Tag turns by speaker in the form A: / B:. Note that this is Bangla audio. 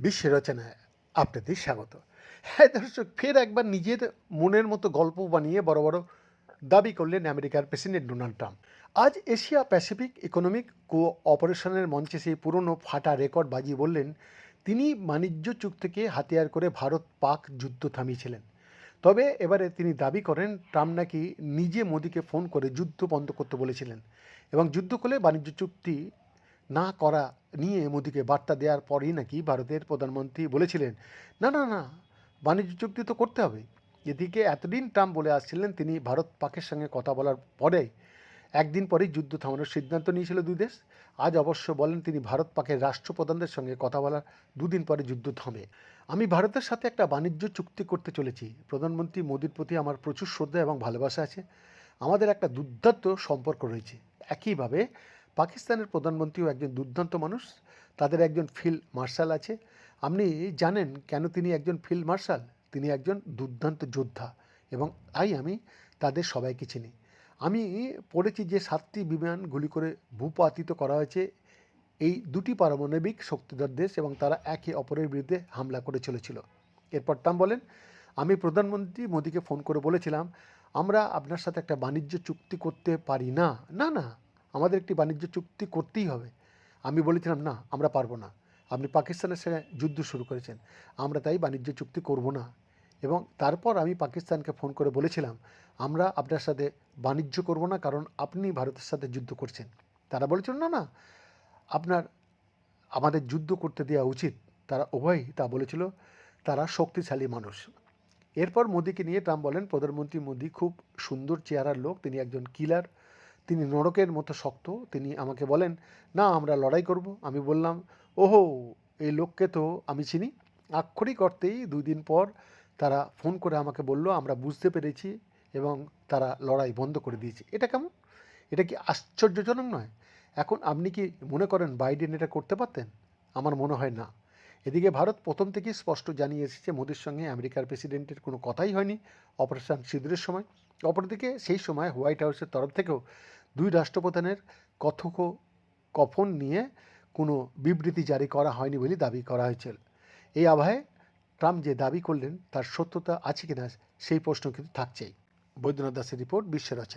A: বিশ্ব রচনায় আপনাদের স্বাগত। হ্যাঁ দর্শক, ফের একবার নিজের মনের মতো গল্প বানিয়ে বড় বড় দাবি করলেন আমেরিকার প্রেসিডেন্ট ডোনাল্ড ট্রাম্প। আজ এশিয়া প্যাসিফিক ইকোনমিক কো অপারেশনের মঞ্চে সেই পুরনো ফাটা রেকর্ড বাজিয়ে বললেন, তিনি বাণিজ্য চুক্তিকে হাতিয়ার করে ভারত পাক যুদ্ধ থামিয়েছিলেন। তবে এবারে তিনি দাবি করেন, ট্রাম্প নাকি নিজে মোদিকে ফোন করে যুদ্ধ বন্ধ করতে বলেছিলেন। এবং যুদ্ধ করলে বাণিজ্য চুক্তি না করা নিয়ে মোদিকে বার্তা দেওয়ার পরই নাকি ভারতের প্রধানমন্ত্রী বলেছিলেন, না না না, বাণিজ্য চুক্তি তো করতে হবে। এদিকে এতদিন ট্রাম্প বলে আসছিলেন, তিনি ভারত পাকের সঙ্গে কথা বলার পরে একদিন পরেই যুদ্ধ থামানোর সিদ্ধান্ত নিয়েছিল দুই দেশ। আজ অবশ্য বলেন তিনি, ভারত পাকের রাষ্ট্রপ্রধানদের সঙ্গে কথা বলার দুদিন পরে যুদ্ধ থামে। আমি ভারতের সাথে একটা বাণিজ্য চুক্তি করতে চলেছি। প্রধানমন্ত্রী মোদির প্রতি আমার প্রচুর শ্রদ্ধা এবং ভালোবাসা আছে। আমাদের একটা দুর্দান্ত সম্পর্ক রয়েছে। একইভাবে পাকিস্তানের প্রধানমন্ত্রীও একজন দুর্দান্ত মানুষ, তাদের একজন ফিল্ড মার্শাল আছে। আপনি জানেন কেন তিনি একজন ফিল্ড মার্শাল? তিনি একজন দুর্দান্ত যোদ্ধা এবং তাই আমি তাদের সবাইকে চিনি। আমি পড়েছি যে সাতটি বিমান গুলি করে ভূপাতিত করা হয়েছে। এই দুটি পারমাণবিক শক্তিধর দেশ এবং তারা একে অপরের বিরুদ্ধে হামলা করে চলেছিল। এরপর ট্রাম্প বলেন, আমি প্রধানমন্ত্রী মোদীকে ফোন করে বলেছিলাম আমরা আপনার সাথে একটা বাণিজ্য চুক্তি করতে পারি না? না না, আমাদের একটি বাণিজ্য চুক্তি করতেই হবে। আমি বলেছিলাম, না, আমরা পারব না। আপনি পাকিস্তানের সঙ্গে যুদ্ধ শুরু করেছেন। আমরা তাই বাণিজ্য চুক্তি করব না। এবং তারপর আমি পাকিস্তানকে ফোন করে বলেছিলাম, আমরা আপনার সাথে বাণিজ্য করব না, কারণ আপনি ভারতের সাথে যুদ্ধ করছেন। তারা বলেছিল, না না, আপনার, আমাদের যুদ্ধ করতে দেওয়া উচিত। তারা উভয়ই তা বলেছিল। তারা শক্তিশালী মানুষ। এরপর মোদিকে নিয়ে ট্রাম্প বলেন, প্রধানমন্ত্রী মোদি খুব সুন্দর চেহারার লোক, তিনি একজন কিলার, তিনি নরকের মতো শক্ত, তিনি আমাকে বলেন, না, আমরা লড়াই করব। আমি বললাম, ওহো, এই লোককে তো আমি চিনি। আক্ষরিক অর্থেই দুই দিন পর তারা ফোন করে আমাকে বলল, আমরা বুঝতে পেরেছি এবং তারা লড়াই বন্ধ করে দিয়েছে। এটা কেমন? এটা কি আশ্চর্যজনক নয়? এখন আপনি কি মনে করেন বাইডেন এটা করতে পারতেন? আমার মনে হয় না। এদিকে ভারত প্রথম থেকেই স্পষ্ট জানিয়ে এসেছে, মোদির সঙ্গে আমেরিকার প্রেসিডেন্টের কোনো কথাই হয়নি অপারেশন সিঁদুরের সময়। অপরদিকে সেই সময় হোয়াইট হাউসের তরফ থেকেও দুই রাষ্ট্রপ্রধানের কথোপকথন নিয়ে কোনো বিবৃতি জারি করা হয়নি বলে দাবি করা হয়েছিল এই আবহে ট্রাম্প যে দাবি করলেন, তার সত্যতা আছে কিনা সেই প্রশ্ন কিন্তু থাকছেই। বৈদ্যনাথ দাসের রিপোর্ট বিশ্ব রচনা